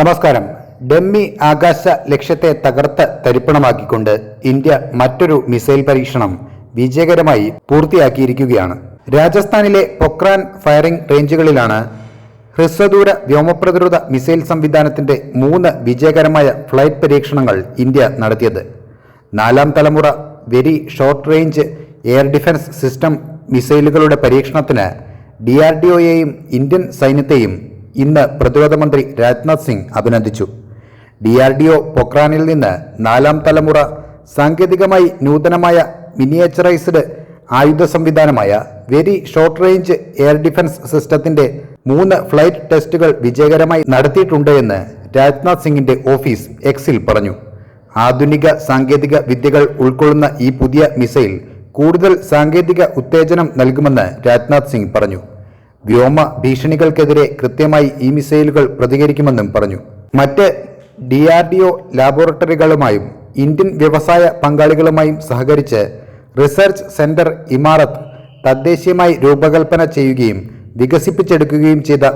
നമസ്കാരം. ഡെമ്മി ആകാശ ലക്ഷ്യത്തെ തകർത്ത് തരിപ്പണമാക്കിക്കൊണ്ട് ഇന്ത്യ മറ്റൊരു മിസൈൽ പരീക്ഷണം വിജയകരമായി പൂർത്തിയാക്കിയിരിക്കുകയാണ്. രാജസ്ഥാനിലെ പൊക്രാൻ ഫയറിംഗ് റേഞ്ചുകളിലാണ് ഹ്രസ്വദൂര വ്യോമപ്രതിരോധ മിസൈൽ സംവിധാനത്തിന്റെ മൂന്ന് വിജയകരമായ ഫ്ലൈറ്റ് പരീക്ഷണങ്ങൾ ഇന്ത്യ നടത്തിയത്. നാലാം തലമുറ very short range air defence system മിസൈലുകളുടെ പരീക്ഷണത്തിന് ഡി ആർ ഡി ഒയെയും ഇന്ത്യൻ സൈന്യത്തെയും ഇന്ന് പ്രതിരോധ മന്ത്രി രാജ്നാഥ് സിംഗ് അഭിനന്ദിച്ചു. ഡി ആർ ഡി ഒ പൊക്രാനിൽ നിന്ന് നാലാം തലമുറ സാങ്കേതികമായി നൂതനമായ മിനിയേച്ചറൈസ്ഡ് ആയുധ സംവിധാനമായ very short range air defence സിസ്റ്റത്തിന്റെ മൂന്ന് ഫ്ലൈറ്റ് ടെസ്റ്റുകൾ വിജയകരമായി നടത്തിയിട്ടുണ്ട് എന്ന് രാജ്നാഥ് സിംഗിന്റെ ഓഫീസ് എക്സിൽ പറഞ്ഞു. ആധുനിക സാങ്കേതിക വിദ്യകൾ ഉൾക്കൊള്ളുന്ന ഈ പുതിയ മിസൈൽ കൂടുതൽ സാങ്കേതിക ഉത്തേജനം നൽകുമെന്ന് രാജ്നാഥ് സിംഗ് പറഞ്ഞു. വ്യോമ ഭീഷണികൾക്കെതിരെ കൃത്യമായി ഈ മിസൈലുകൾ പ്രതികരിക്കുമെന്നും പറഞ്ഞു. മറ്റ് ഡി ആർ ഡി ഒ ലാബോറട്ടറികളുമായും ഇന്ത്യൻ വ്യവസായ പങ്കാളികളുമായും സഹകരിച്ച് റിസർച്ച് സെന്റർ ഇമാറത്ത് തദ്ദേശീയമായി രൂപകൽപ്പന ചെയ്യുകയും വികസിപ്പിച്ചെടുക്കുകയും ചെയ്ത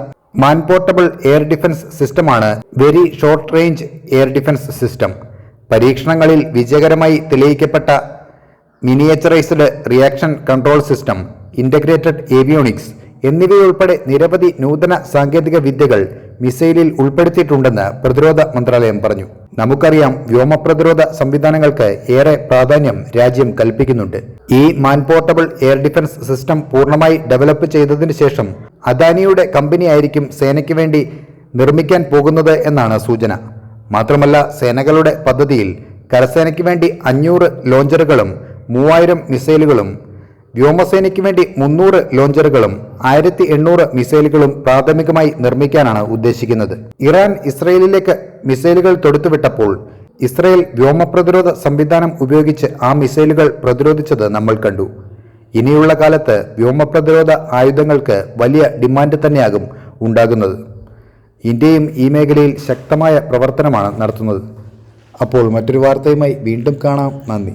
മാൻപോർട്ടബിൾ എയർ ഡിഫൻസ് സിസ്റ്റമാണ് very short range air defence system. പരീക്ഷണങ്ങളിൽ വിജയകരമായി തെളിയിക്കപ്പെട്ട miniaturised reaction control system integrated avionics എന്നിവയുൾപ്പെടെ നിരവധി നൂതന സാങ്കേതിക വിദ്യകൾ മിസൈലിൽ ഉൾപ്പെടുത്തിയിട്ടുണ്ടെന്ന് പ്രതിരോധ മന്ത്രാലയം പറഞ്ഞു. നമുക്കറിയാം വ്യോമ പ്രതിരോധ സംവിധാനങ്ങൾക്ക് ഏറെ പ്രാധാന്യം രാജ്യം കൽപ്പിക്കുന്നുണ്ട്. ഈ man portable air defence system പൂർണമായി ഡെവലപ്പ് ചെയ്തതിനു ശേഷം അദാനിയുടെ കമ്പനിയായിരിക്കും സേനയ്ക്ക് വേണ്ടി നിർമ്മിക്കാൻ പോകുന്നത് എന്നാണ് സൂചന. മാത്രമല്ല സേനകളുടെ പദ്ധതിയിൽ കരസേനയ്ക്ക് വേണ്ടി അഞ്ഞൂറ് ലോഞ്ചറുകളും മൂവായിരം മിസൈലുകളും വ്യോമസേനയ്ക്ക് വേണ്ടി മുന്നൂറ് ലോഞ്ചറുകളും ആയിരത്തി എണ്ണൂറ് മിസൈലുകളും പ്രാഥമികമായി നിർമ്മിക്കാനാണ് ഉദ്ദേശിക്കുന്നത്. ഇറാൻ ഇസ്രയേലിലേക്ക് മിസൈലുകൾ തൊടുത്തുവിട്ടപ്പോൾ ഇസ്രയേൽ വ്യോമ പ്രതിരോധ സംവിധാനം ഉപയോഗിച്ച് ആ മിസൈലുകൾ പ്രതിരോധിച്ചത് നമ്മൾ കണ്ടു. ഇനിയുള്ള കാലത്ത് വ്യോമ പ്രതിരോധ ആയുധങ്ങൾക്ക് വലിയ ഡിമാൻഡ് തന്നെയാകും ഉണ്ടാകുന്നത്. ഇന്ത്യയും ഈ മേഖലയിൽ ശക്തമായ പ്രവർത്തനമാണ് നടത്തുന്നത്. അപ്പോൾ മറ്റൊരു വാർത്തയുമായി വീണ്ടും കാണാം. നന്ദി.